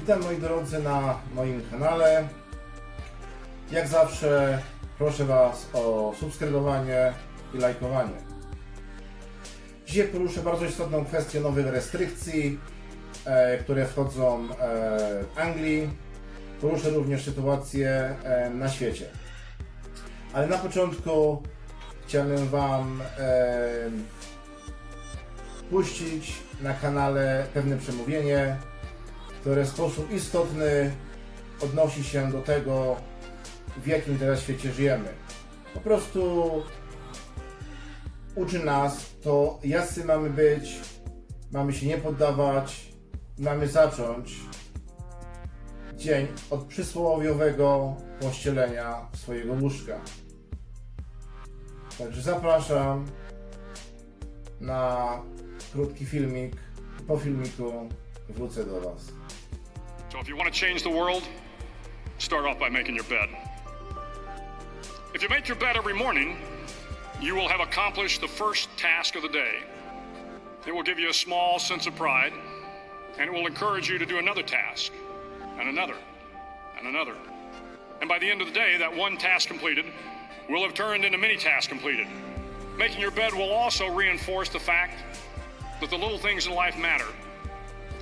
Witam moi drodzy na moim kanale. Jak zawsze proszę Was o subskrybowanie i lajkowanie. Dzisiaj poruszę bardzo istotną kwestię nowych restrykcji, e, które wchodzą e, w Anglii. Poruszę również sytuację e, na świecie. Ale na początku chciałbym Wam e, puścić na kanale pewne przemówienie, które w sposób istotny odnosi się do tego, w jakim teraz świecie żyjemy. Po prostu uczy nas to, jacy mamy być, mamy się nie poddawać, mamy zacząć dzień od przysłowiowego pościelenia swojego łóżka. Także zapraszam na krótki filmik. Po filmiku wrócę do Was. So if you want to change the world, start off by making your bed. If you make your bed every morning, you will have accomplished the first task of the day. It will give you a small sense of pride, and it will encourage you to do another task, and another, and another. And by the end of the day, that one task completed will have turned into many tasks completed. Making your bed will also reinforce the fact that the little things in life matter.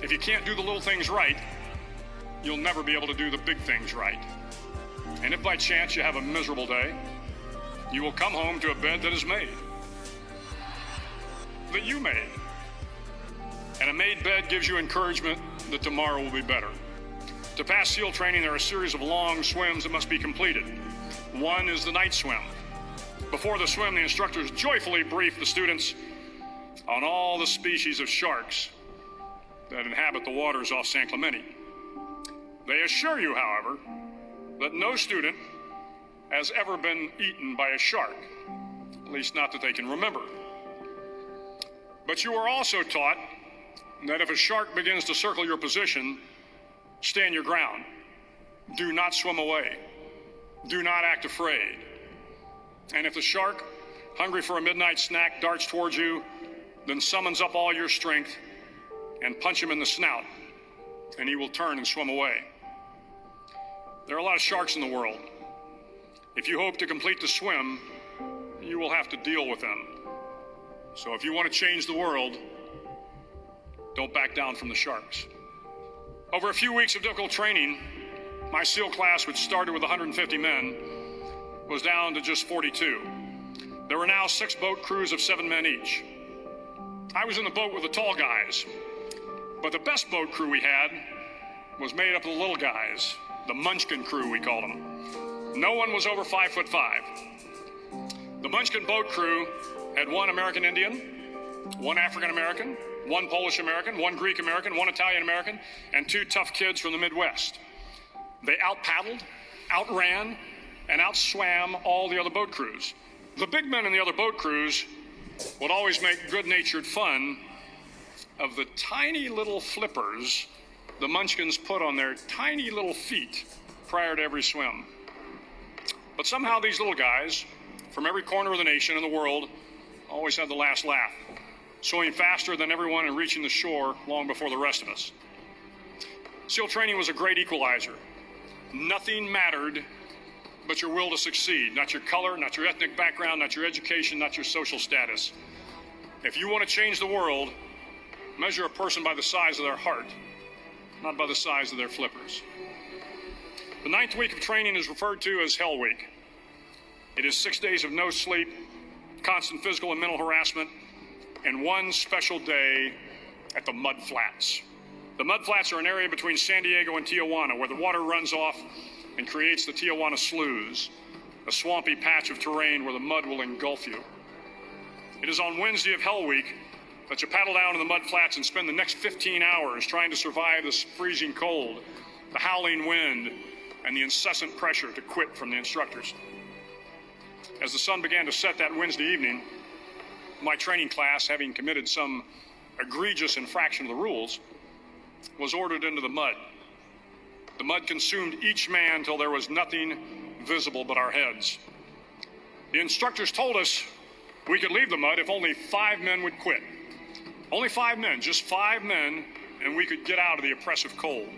If you can't do the little things right, you'll never be able to do the big things right. And if by chance you have a miserable day, you will come home to a bed that is made. That you made. And a made bed gives you encouragement that tomorrow will be better. To pass SEAL training, there are a series of long swims that must be completed. One is the night swim. Before the swim, the instructors joyfully brief the students on all the species of sharks that inhabit the waters off San Clemente. They assure you, however, that no student has ever been eaten by a shark, at least not that they can remember. But you are also taught that if a shark begins to circle your position, stand your ground. Do not swim away. Do not act afraid. And if the shark, hungry for a midnight snack, darts towards you, then summons up all your strength and punch him in the snout, and he will turn and swim away. There are a lot of sharks in the world. If you hope to complete the swim, you will have to deal with them. So if you want to change the world, don't back down from the sharks. Over a few weeks of difficult training, my SEAL class, which started with 150 men, was down to just 42. There were now six boat crews of seven men each. I was in the boat with the tall guys, but the best boat crew we had was made up of the little guys, the Munchkin crew, we called them. No one was over five foot five. The Munchkin boat crew had one American Indian, one African American, one Polish American, one Greek American, one Italian American, and two tough kids from the Midwest. They out paddled, outran, and outswam all the other boat crews. The big men in the other boat crews would always make good natured fun of the tiny little flippers the munchkins put on their tiny little feet prior to every swim. But somehow these little guys from every corner of the nation and the world always had the last laugh, swimming faster than everyone and reaching the shore long before the rest of us. SEAL training was a great equalizer. Nothing mattered but your will to succeed, not your color, not your ethnic background, not your education, not your social status. If you want to change the world, measure a person by the size of their heart, not by the size of their flippers. The ninth week of training is referred to as Hell Week. It is six days of no sleep, constant physical and mental harassment, and one special day at the Mud Flats. The Mud Flats are an area between San Diego and Tijuana where the water runs off and creates the Tijuana Sloughs, a swampy patch of terrain where the mud will engulf you. It is on Wednesday of Hell Week that you paddle down in the mud flats and spend the next 15 hours trying to survive this freezing cold, the howling wind, and the incessant pressure to quit from the instructors. As the sun began to set that Wednesday evening, my training class, having committed some egregious infraction of the rules, was ordered into the mud. The mud consumed each man till there was nothing visible but our heads. The instructors told us we could leave the mud if only five men would quit. Only five men, just five men, and we could get out of the oppressive cold.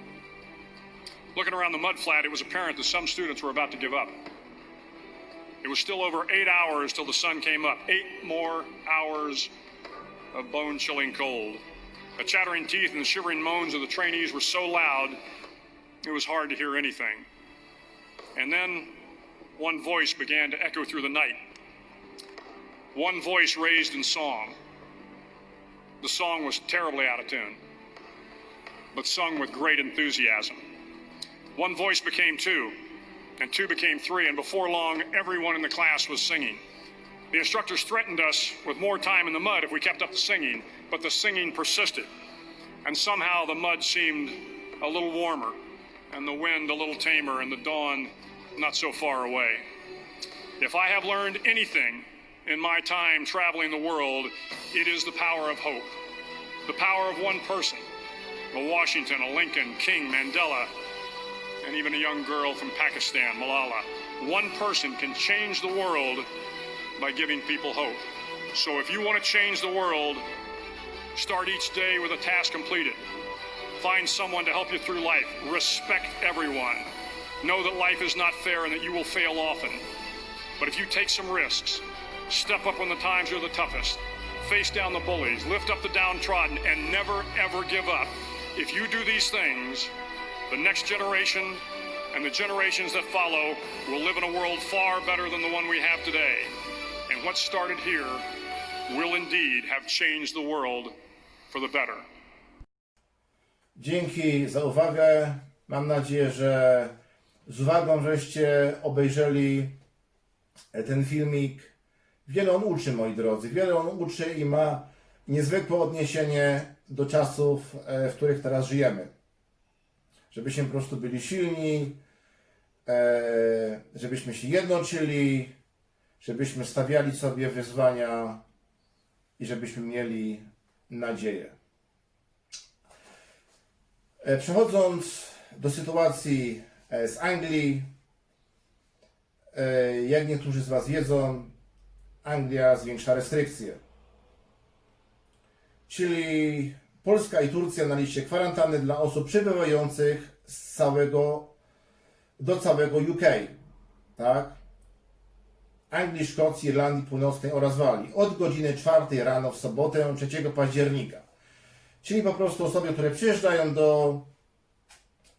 Looking around the mud flat, it was apparent that some students were about to give up. It was still over eight hours till the sun came up. Eight more hours of bone chilling cold. The chattering teeth and the shivering moans of the trainees were so loud, it was hard to hear anything. And then one voice began to echo through the night. One voice raised in song. The song was terribly out of tune, but sung with great enthusiasm. One voice became two, and two became three, and before long, everyone in the class was singing. The instructors threatened us with more time in the mud if we kept up the singing, but the singing persisted. And somehow the mud seemed a little warmer, and the wind a little tamer, and the dawn not so far away. If I have learned anything in my time traveling the world, it is the power of hope. The power of one person a Washington, a Lincoln, King, Mandela, and even a young girl from Pakistan, Malala. One person can change the world by giving people hope. So if you want to change the world, start each day with a task completed. Find someone to help you through life. Respect everyone. Know that life is not fair and that you will fail often. But if you take some risks, step up when the times are the toughest, face down the bullies, lift up the downtrodden, and never ever give up, if you do these things, the next generation and the generations that follow will live in a world far better than the one we have today. And what started here will indeed have changed the world for the better. Dzięki za uwagę. Mam nadzieję, że z uwagą żeście obejrzeli ten filmik. Wiele on uczy, moi drodzy. Wiele on uczy i ma niezwykłe odniesienie do czasów, e, w których teraz żyjemy. Żebyśmy po prostu byli silni, e, żebyśmy się jednoczyli, żebyśmy stawiali sobie wyzwania i żebyśmy mieli nadzieję. E, Przechodząc do sytuacji z Anglii, jak niektórzy z Was wiedzą, Anglia zwiększa restrykcje. Czyli Polska i Turcja na liście kwarantanny dla osób przybywających z całego, do całego UK. Tak? Anglii, Szkocji, Irlandii Północnej oraz Walii od godziny 4 rano w sobotę 3 października. Czyli po prostu osoby, które przyjeżdżają do,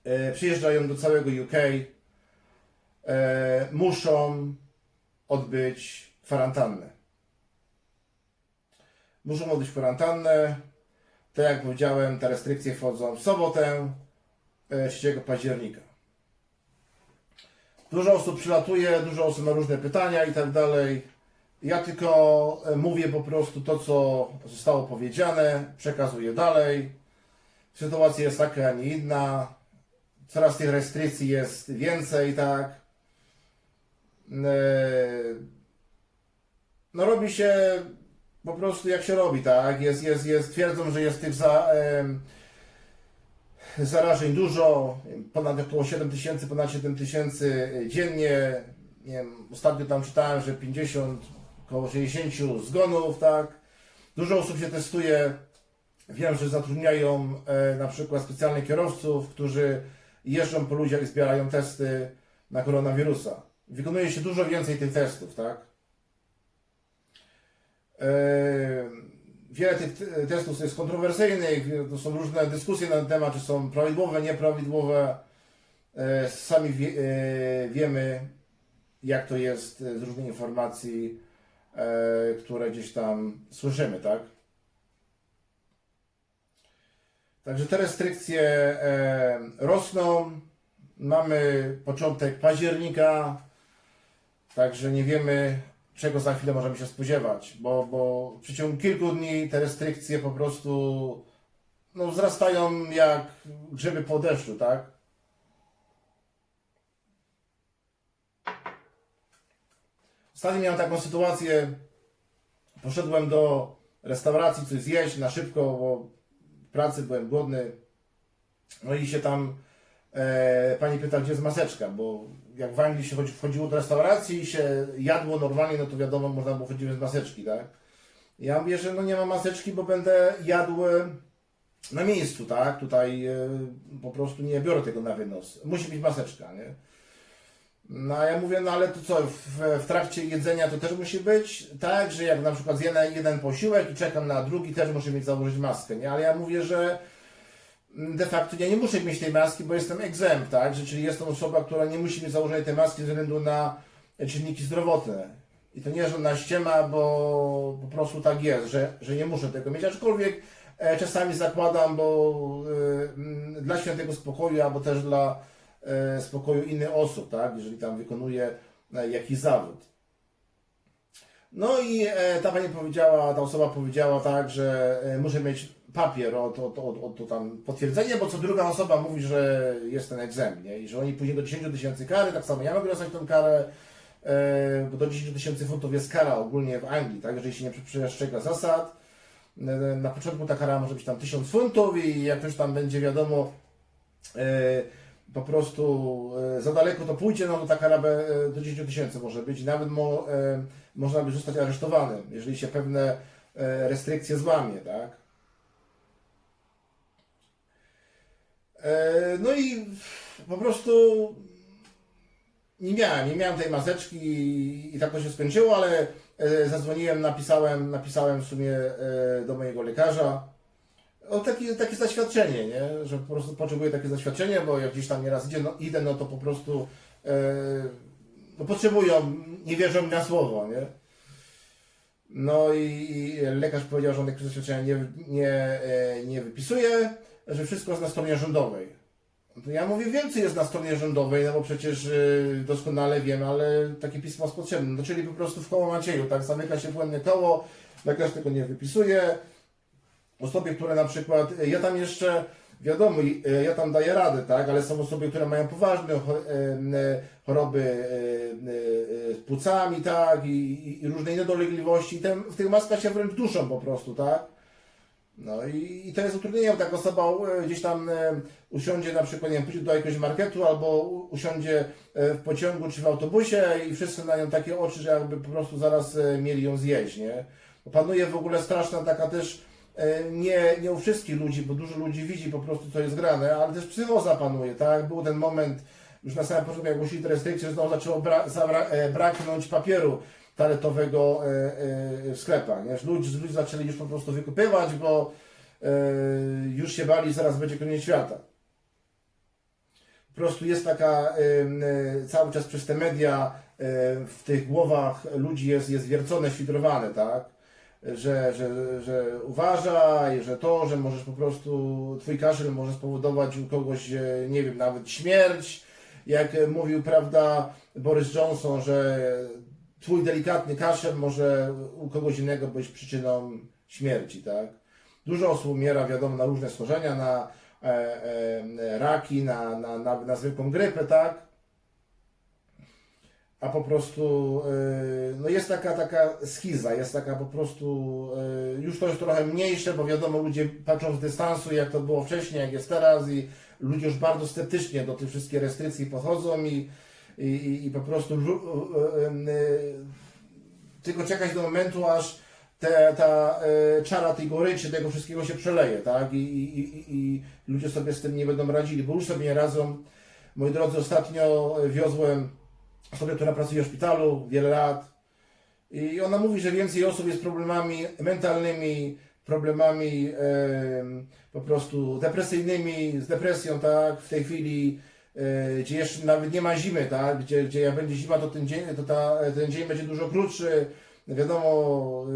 e, przyjeżdżają do całego UK, e, muszą odbyć kwarantannę. Muszą odbyć kwarantannę. Tak jak powiedziałem, te restrykcje wchodzą w sobotę e, 3 października. Dużo osób przylatuje, dużo osób ma różne pytania i tak dalej. Ja tylko e, mówię po prostu to, co zostało powiedziane, przekazuję dalej. Sytuacja jest taka, a nie inna. Coraz tych restrykcji jest więcej, tak. E, No robi się po prostu jak się robi, tak. Jest, jest, jest, twierdzą, że jest tych za, em, zarażeń dużo, ponad około 7 tysięcy, ponad 7 tysięcy dziennie. Nie wiem, ostatnio tam czytałem, że 50, około 60 zgonów, tak. Dużo osób się testuje. Wiem, że zatrudniają e, na przykład specjalnych kierowców, którzy jeżdżą po ludziach i zbierają testy na koronawirusa. Wykonuje się dużo więcej tych testów, tak. E, Wiele tych te- testów jest kontrowersyjnych, to są różne dyskusje na ten temat, czy są prawidłowe, nieprawidłowe. E, Sami wie, e, wiemy, jak to jest z różnych informacji, które gdzieś tam słyszymy, tak? Także te restrykcje rosną. Mamy początek października, także nie wiemy, czego za chwilę możemy się spodziewać, bo, bo w przeciągu kilku dni te restrykcje po prostu no, wzrastają jak grzyby po deszczu, tak? Ostatnio miałem taką sytuację, poszedłem do restauracji coś zjeść na szybko, bo w pracy byłem głodny, no i się tam e, pani pyta, gdzie jest maseczka, bo jak w Anglii się chodzi, wchodziło do restauracji i się jadło normalnie, no to wiadomo, można było wchodzić bez maseczki, tak? Ja mówię, że no nie ma maseczki, bo będę jadł na miejscu, tak? Tutaj e, po prostu nie biorę tego na wynos. Musi być maseczka, nie? No a ja mówię, no ale to co, w, w trakcie jedzenia to też musi być, tak, że jak na przykład zjem jeden posiłek i czekam na drugi, też muszę mieć założyć maskę, nie? Ale ja mówię, że de facto ja nie muszę mieć tej maski, bo jestem egzem, tak? Czyli jestem osoba, która nie musi mieć założonej tej maski ze względu na czynniki zdrowotne. I to nie, że ona ściema, bo po prostu tak jest, że, że nie muszę tego mieć, aczkolwiek e, czasami zakładam, bo e, dla świętego spokoju, albo też dla e, spokoju innych osób, tak? Jeżeli tam wykonuję e, jakiś zawód. No i e, ta pani powiedziała, ta osoba powiedziała tak, że e, muszę mieć papier o to, to, o, to tam potwierdzenie, bo co druga osoba mówi, że jest ten egzem, nie? I że oni później do 10 tysięcy kary, tak samo ja mogę dostać tą karę, e, bo do 10 tysięcy funtów jest kara ogólnie w Anglii, tak? Jeżeli się nie przestrzega zasad. E, Na początku ta kara może być tam 1000 funtów i jak ktoś tam będzie wiadomo e, po prostu za daleko to pójdzie, no to ta kara do 10 tysięcy może być i nawet mo, można by zostać aresztowanym, jeżeli się pewne restrykcje złamie, tak? No i po prostu nie miałem, nie miałem tej maseczki i, tak to się skończyło, ale e, zadzwoniłem, napisałem, napisałem w sumie e, do mojego lekarza o takie, takie zaświadczenie, nie? że po prostu potrzebuję takie zaświadczenie, bo jak gdzieś tam nieraz idzie, no, idę, no to po prostu e, no, potrzebują, nie wierzą mi na słowo, nie? No i, i lekarz powiedział, że on takie zaświadczenia nie, nie, e, nie wypisuje, że wszystko jest na stronie rządowej. Ja mówię, więcej jest na stronie rządowej, no bo przecież y, doskonale wiem, ale takie pismo jest potrzebne. No, czyli po prostu w koło Macieju, tak, zamyka się błędne koło, lekarz tego nie wypisuje. Osoby, które na przykład, y, ja tam jeszcze, wiadomo, y, ja tam daję radę, tak, ale są osoby, które mają poważne cho- choroby z płucami, tak, i, i, i różne inne dolegliwości, i ten, w tych maskach się wręcz duszą po prostu, tak. No i, i to jest utrudnienie, bo taka osoba e, gdzieś tam e, usiądzie na przykład, nie wiem, pójdzie do jakiegoś marketu albo usiądzie e, w pociągu czy w autobusie i wszyscy na nią takie oczy, że jakby po prostu zaraz mieli ją zjeść, nie? Panuje w ogóle straszna taka też, nie, nie u wszystkich ludzi, bo dużo ludzi widzi po prostu co jest grane, ale też psychoza panuje, tak? Był ten moment, już na samym początku jak ogłosili te restrykcje, znowu zaczęło bra- zabra- braknąć papieru toaletowego e, e, w sklepach. Że Ludzie, ludzie zaczęli już po prostu wykupywać, bo e, już się bali, zaraz będzie koniec świata. Po prostu jest taka cały czas przez te media w tych głowach ludzi jest, jest wiercone, świdrowane, tak? Że, że, że uważaj, że to, że możesz po prostu, twój kaszel może spowodować u kogoś, nie wiem, nawet śmierć. Jak mówił, prawda, Boris Johnson, że twój delikatny kaszel może u kogoś innego być przyczyną śmierci, tak? Dużo osób umiera, wiadomo, na różne schorzenia, na e, e, raki, na, na, na, na zwykłą grypę, tak? A po prostu e, no jest taka, taka schiza, jest taka po prostu, e, już to jest trochę mniejsze, bo wiadomo, ludzie patrzą z dystansu, jak to było wcześniej, jak jest teraz i ludzie już bardzo sceptycznie do tych wszystkich restrykcji podchodzą i, i, i, po prostu e, e, tylko czekać do momentu, aż te, ta e, czara tej goryczy, tego wszystkiego się przeleje, tak? I, i, i, ludzie sobie z tym nie będą radzili, bo już sobie nie radzą. Moi drodzy, ostatnio wiozłem osobę, która pracuje w szpitalu wiele lat i ona mówi, że więcej osób jest problemami mentalnymi, problemami em, po prostu depresyjnymi, z depresją, tak? W tej chwili gdzie jeszcze nawet nie ma zimy, tak? Gdzie, gdzie jak będzie zima, to ten dzień, to ta, ten dzień będzie dużo krótszy. Wiadomo,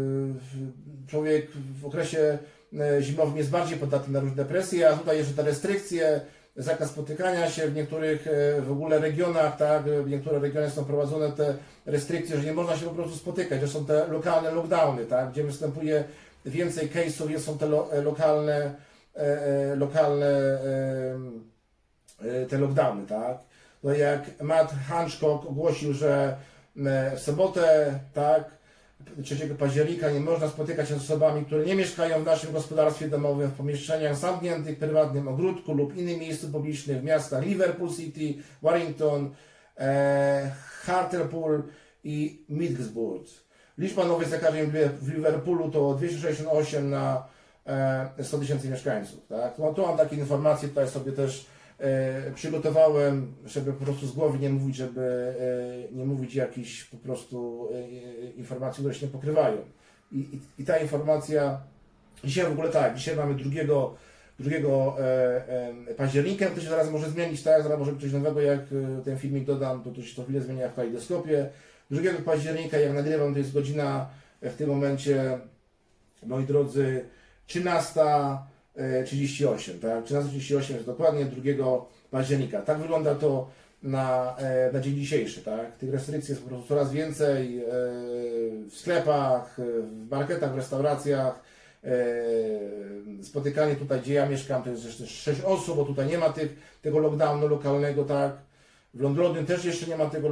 y, człowiek w okresie e, zimowym jest bardziej podatny na różne depresje, a tutaj jeszcze te restrykcje, zakaz spotykania się w niektórych e, w ogóle regionach, tak? W niektóre regiony są prowadzone te restrykcje, że nie można się po prostu spotykać, że są te lokalne lockdowny, tak? Gdzie występuje więcej case'ów, są te lo, e, lokalne, e, e, lokalne e, e, te lockdowny, tak? No jak Matt Hancock ogłosił, że e, w sobotę, tak, 3 października nie można spotykać się z osobami, które nie mieszkają w naszym gospodarstwie domowym, w pomieszczeniach zamkniętych, prywatnym ogródku lub innym miejscu publicznym w miastach Liverpool City, Warrington, e, Hartlepool i Middlesbrough. Liczba nowych zakażeń w- Liverpoolu to 268 na e, 100 tysięcy mieszkańców. Tak? No, tu mam takie informacje, tutaj sobie też e, przygotowałem, żeby po prostu z głowy nie mówić, żeby e, nie mówić jakichś po prostu e, informacji, które się nie pokrywają. I, i, I ta informacja, dzisiaj w ogóle tak, dzisiaj mamy drugiego, drugiego e, e, października, to się zaraz może zmienić, tak, zaraz może być coś nowego, jak e, ten filmik dodam, to to się to chwilę zmienia w kalejdoskopie. 2 października, jak nagrywam, to jest godzina e, w tym momencie, moi drodzy, 13.38, tak? 13.38 jest dokładnie 2 października. Tak wygląda to na, e, na dzień dzisiejszy, tak? Tych restrykcji jest po prostu coraz więcej e, w sklepach, e, w marketach, w restauracjach. E, Spotykanie tutaj, gdzie ja mieszkam, to jest jeszcze 6 osób, bo tutaj nie ma tych, tego lockdownu lokalnego, tak? W Londynie też jeszcze nie ma tego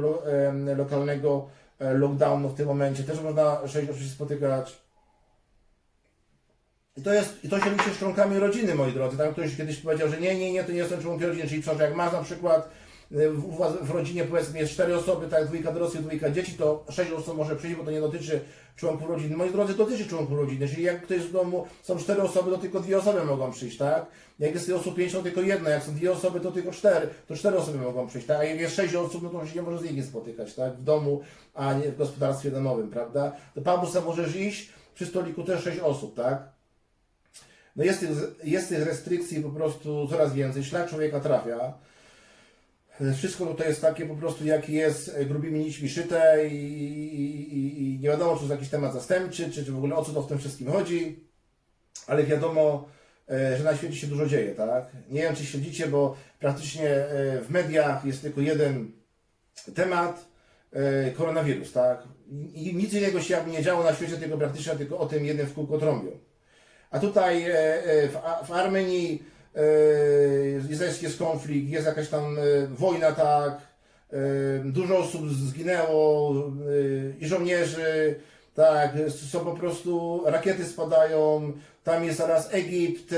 lokalnego e, lockdownu w tym momencie. Też można 6 osób się spotykać. I to, jest, I to się liczy z członkami rodziny, moi drodzy. Tam ktoś kiedyś powiedział, że nie, nie, nie, to nie są członki rodziny. Czyli co, że jak masz na przykład y, w, was w rodzinie powiedzmy jest cztery osoby, tak, dwójka dorosłych, dwójka dzieci, to sześć osób może przyjść, bo to nie dotyczy członków rodziny. Moi drodzy, dotyczy członków rodziny. Czyli jak ktoś w domu są cztery osoby, to tylko dwie osoby mogą przyjść, tak? Jak jest tych osób pięć, to tylko jedna. Jak są dwie osoby, to tylko cztery. To cztery osoby mogą przyjść, tak? A jak jest sześć osób, no to się nie może z nimi spotykać, tak? W domu, a nie w gospodarstwie domowym, prawda? Do sobie możesz iść, przy stoliku też sześć osób, tak? No jest tych, jest tych restrykcji po prostu coraz więcej. Szlak człowieka trafia. Wszystko tutaj jest takie po prostu, jaki jest e, grubymi nićmi szyte i, i, i, nie wiadomo, czy to jest jakiś temat zastępczy, czy, czy w ogóle o co to w tym wszystkim chodzi. Ale wiadomo, e, że na świecie się dużo dzieje, tak? Nie wiem, czy śledzicie, bo praktycznie e, w mediach jest tylko jeden temat, koronawirus, tak? I nic innego się jakby nie działo na świecie, tylko praktycznie tylko o tym jednym w kółko trąbią. A tutaj e, e, w, Armenii e, jest, konflikt, jest jakaś tam e, wojna, tak, dużo osób zginęło i żołnierzy, tak, są po prostu, rakiety spadają, tam jest zaraz Egipt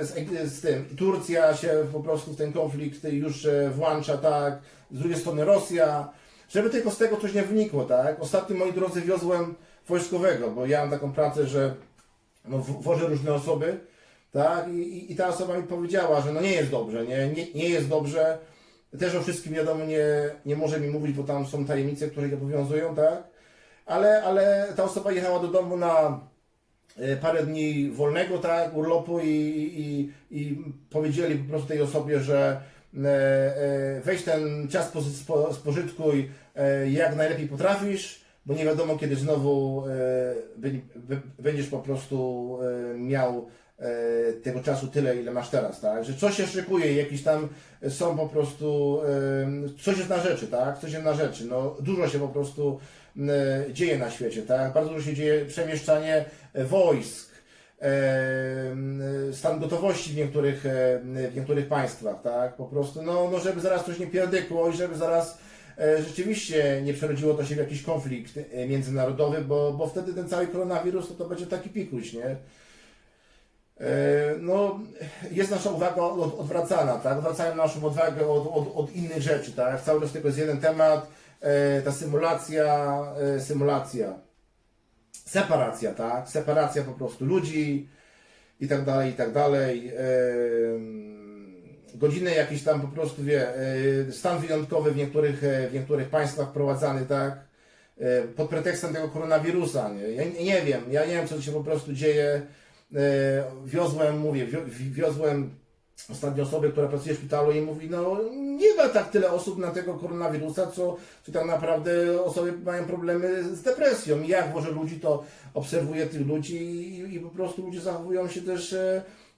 z, z tym, Turcja się po prostu w ten konflikt już włącza, tak, z drugiej strony Rosja, żeby tylko z tego coś nie wynikło, tak. Ostatnio, moi drodzy, wiozłem wojskowego, bo ja mam taką pracę, że no, wożę różne osoby, tak, I, i, i ta osoba mi powiedziała, że no nie jest dobrze, nie, nie, nie jest dobrze, też o wszystkim wiadomo nie, nie może mi mówić, bo tam są tajemnice, które ich obowiązują, tak, ale, ale ta osoba jechała do domu na e, parę dni wolnego, tak, urlopu i, i, i powiedzieli po prostu tej osobie, że e, e, weź ten czas spo, spo, spożytkuj jak najlepiej potrafisz, bo nie wiadomo kiedy znowu e, będziesz po prostu e, miał e, tego czasu tyle, ile masz teraz, tak? Że coś się szykuje, jakieś tam są po prostu, coś jest na rzeczy, tak? Coś jest na rzeczy, no dużo się po prostu dzieje na świecie, tak? Bardzo dużo się dzieje, przemieszczanie wojsk, stan gotowości w niektórych, w niektórych państwach, tak? Po prostu, no, no żeby zaraz coś nie pierdykło i żeby zaraz rzeczywiście nie przerodziło to się w jakiś konflikt e, międzynarodowy, bo, bo wtedy ten cały koronawirus to, to będzie taki pikuś, nie? E, No, jest nasza uwaga od- odwracana, tak? Odwracają naszą uwagę od, od, od innych rzeczy, tak? Cały czas tylko jest jeden temat, e, ta symulacja, e, symulacja, separacja, tak? Separacja po prostu ludzi i tak dalej, i tak dalej. Godziny jakieś tam po prostu, wie, e, stan wyjątkowy w niektórych, e, w niektórych państwach wprowadzany, tak? E, Pod pretekstem tego koronawirusa, nie? Ja nie, wiem, ja nie wiem, co się po prostu dzieje. Wiozłem, mówię, wio- wi- wiozłem ostatnio osobę, która pracuje w szpitalu i mówi, no nie ma tak tyle osób na tego koronawirusa, co, co tak naprawdę osoby mają problemy z depresją. I jak może ludzi, to obserwuję tych ludzi i, i po prostu ludzie zachowują się też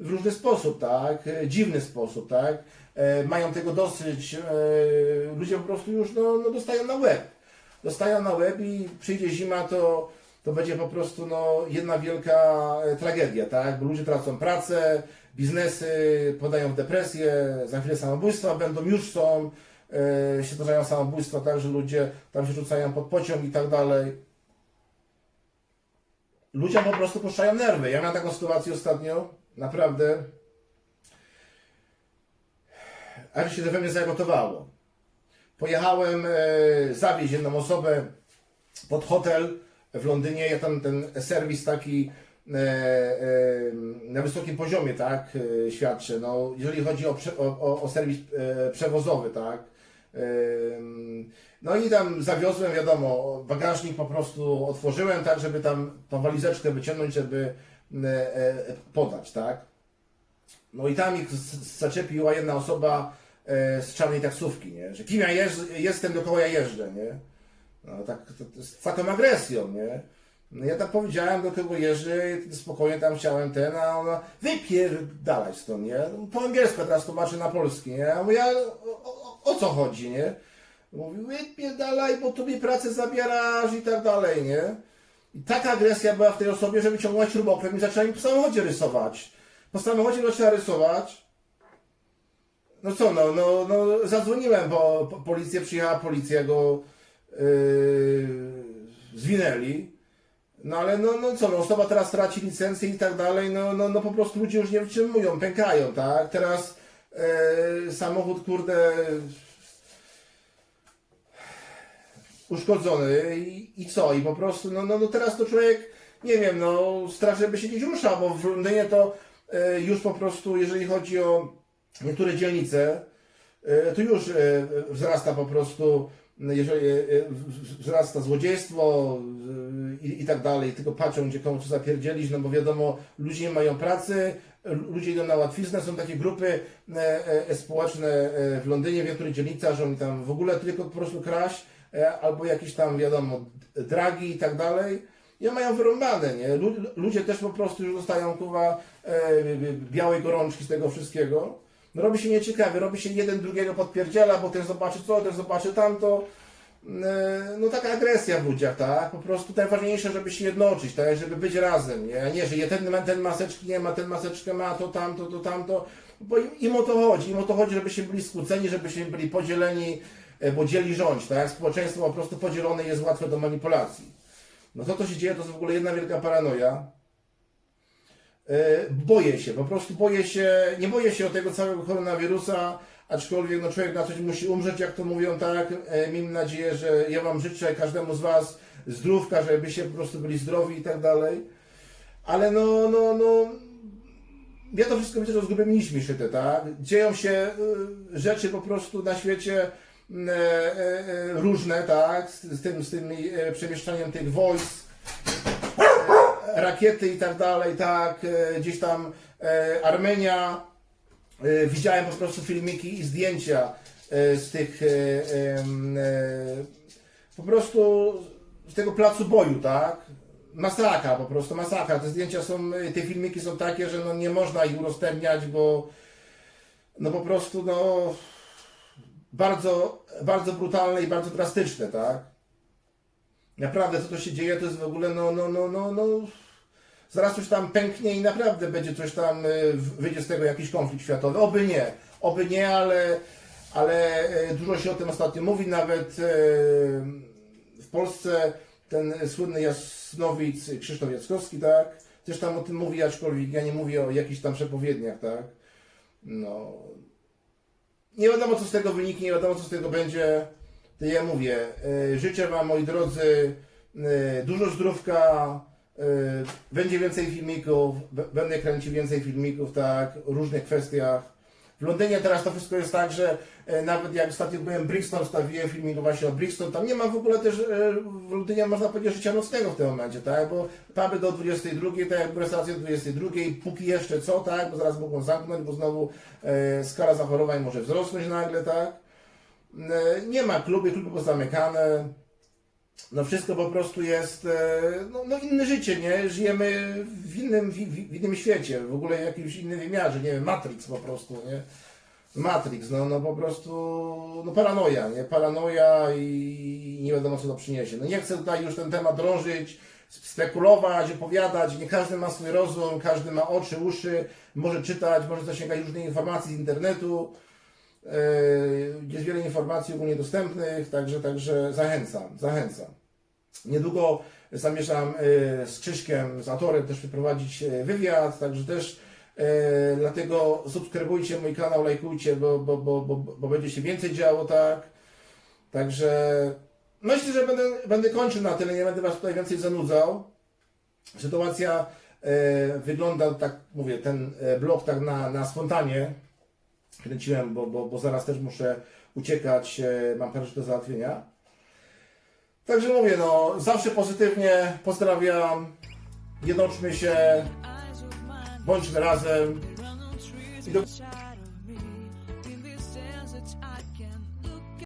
w różny sposób, tak, E, dziwny sposób, tak, E, mają tego dosyć, e, ludzie po prostu już no, no, dostają na łeb. Dostają na łeb i przyjdzie zima, to, to będzie po prostu no, jedna wielka e, tragedia, tak? Bo ludzie tracą pracę, biznesy podają depresję, za chwilę samobójstwa będą, już są, e, się zdarzają samobójstwa, tak, że ludzie tam się rzucają pod pociąg i tak dalej. Ludziom po prostu puszczają nerwy. Ja miałem taką sytuację ostatnio, naprawdę, aż się we mnie zagotowało. Pojechałem e, zawieźć jedną osobę pod hotel w Londynie. Ja tam ten serwis taki e, e, na wysokim poziomie, tak, e, świadczy. No, jeżeli chodzi o, prze, o, o, serwis e, przewozowy, tak. Ym, No i tam zawiozłem, wiadomo, bagażnik po prostu otworzyłem, tak, żeby tam tą walizeczkę wyciągnąć, żeby e, e, podać, tak. No i tam ich zaczepiła jedna osoba e, z czarnej taksówki, nie? Że kim ja jestem, do kogo ja jeżdżę, nie? No tak, z taką agresją, nie? No ja tak powiedziałem, do kogo jeżdżę, spokojnie tam chciałem ten, a ona wypierdalaj stąd, nie? Po angielsku teraz tłumaczy na polski, nie? Ja mówię, ale o, o, o co chodzi, nie? Mówi, wypierdalaj, bo tu mi pracę zabierasz i tak dalej, nie? I taka agresja była w tej osobie, że wyciągnęła śrubokręt i zaczęła mi po samochodzie rysować. Po samochodzie zaczęła rysować. No co, no, no, no zadzwoniłem, bo po, policję przyjechała policja, go yy, zwinęli. No ale no, no co, no osoba teraz traci licencję i tak dalej, no, no, no po prostu ludzie już nie wytrzymują, pękają, tak? Teraz yy, samochód, kurde, uszkodzony i, i co? I po prostu, no, no, no teraz to człowiek, nie wiem, no strasznie by się gdzieś ruszał, bo w Londynie to e, już po prostu, jeżeli chodzi o niektóre dzielnice, e, to już e, wzrasta po prostu, jeżeli wzrasta złodziejstwo i, tak dalej, tylko patrzą, gdzie komu co zapierdzielić, no bo wiadomo, ludzie nie mają pracy, ludzie idą na łatwiznę, są takie grupy e, e, społeczne w Londynie, w niektórych dzielnicach, że oni tam w ogóle tylko po prostu kraść, albo jakieś tam, wiadomo, dragi i tak dalej. One mają wyrąbane, nie? Lu- Ludzie też po prostu już dostają, kurwa, e, białej gorączki z tego wszystkiego. No robi się nieciekawie, robi się jeden drugiego podpierdziela, bo ten zobaczy co, ten zobaczy tamto. E, No taka agresja w ludziach, tak? Po prostu najważniejsze, żeby się jednoczyć, tak? Żeby być razem, nie? A nie, że ten, ten maseczki nie ma, ten maseczkę ma, to tamto, to tamto. Bo im, im o to chodzi, im o to chodzi, żebyśmy byli skłóceni, żebyśmy byli podzieleni, e, bo dzieli rządź, tak? Społeczeństwo po prostu podzielone jest łatwe do manipulacji. No to, co się dzieje, to jest w ogóle jedna wielka paranoja. E, Boję się, po prostu boję się, nie boję się o tego całego koronawirusa, aczkolwiek no, człowiek na coś musi umrzeć, jak to mówią, tak. E, Miejmy nadzieję, że ja Wam życzę każdemu z Was zdrówka, żebyście po prostu byli zdrowi i tak dalej. Ale no, no, no, ja to wszystko widzę, że z grubym nićmi szyte, tak? Dzieją się rzeczy po prostu na świecie e, e, e, różne, tak? Z, tym, z tym e, przemieszczaniem tych wojsk, e, rakiety i tak dalej, tak? E, gdzieś tam e, Armenia. E, widziałem po prostu filmiki i zdjęcia e, z tych e, e, po prostu z tego placu boju, tak? Masakra po prostu, masakra. Te zdjęcia są, te filmiki są takie, że no nie można ich udostępniać, bo no po prostu no bardzo, bardzo brutalne i bardzo drastyczne, tak? Naprawdę, co to się dzieje, to jest w ogóle no, no, no, no, no zaraz coś tam pęknie i naprawdę będzie coś tam, y, wyjdzie z tego jakiś konflikt światowy. Oby nie, oby nie, ale, ale y, dużo się o tym ostatnio mówi, nawet y, w Polsce ten słynny jasnowic Krzysztof Jackowski, tak, też tam o tym mówi, aczkolwiek ja nie mówię o jakichś tam przepowiedniach, tak, no, nie wiadomo co z tego wyniknie, nie wiadomo co z tego będzie, to ja mówię, y, życzę Wam moi drodzy y, dużo zdrówka, y, będzie więcej filmików, będę kręcił więcej filmików, tak, różnych kwestiach. W Londynie teraz to wszystko jest tak, że e, nawet jak ostatnio byłem Brixton, stawiłem filmik właśnie o Brixton, tam nie ma w ogóle też e, w Londynie można powiedzieć życia nocnego w tym momencie, tak, bo puby do 22, tak jak restauracje do 22, póki jeszcze co, tak, bo zaraz mogą zamknąć, bo znowu e, skala zachorowań może wzrosnąć nagle, tak. Nie ma kluby, kluby pozamykane. No wszystko po prostu jest e, no, no inne życie, nie? Żyjemy w innym, w, innym świecie, w ogóle jakimś innym wymiarze, nie wiem, Matrix po prostu, nie? Matrix, no, no po prostu, no paranoja, nie? Paranoja i nie wiadomo co to przyniesie. No nie chcę tutaj już ten temat drążyć, spekulować, opowiadać, nie każdy ma swój rozum, każdy ma oczy, uszy, może czytać, może zasięgać różnych informacji z internetu. Yy, Jest wiele informacji ogólnie dostępnych, także, także zachęcam, zachęcam. Niedługo zamierzam yy, z Krzyśkiem, z Atorem też przeprowadzić yy, wywiad, także też dlatego subskrybujcie mój kanał, lajkujcie, bo, bo, bo, bo, bo będzie się więcej działo, tak. Także myślę, że będę, będę kończył na tyle, nie będę Was tutaj więcej zanudzał. Sytuacja e, wygląda tak, mówię, ten e, blog tak na, na spontanie kręciłem, bo, bo, bo zaraz też muszę uciekać, e, mam parę rzeczy do załatwienia. Także mówię, no, zawsze pozytywnie, pozdrawiam, jednoczmy się, bądźmy razem. I do...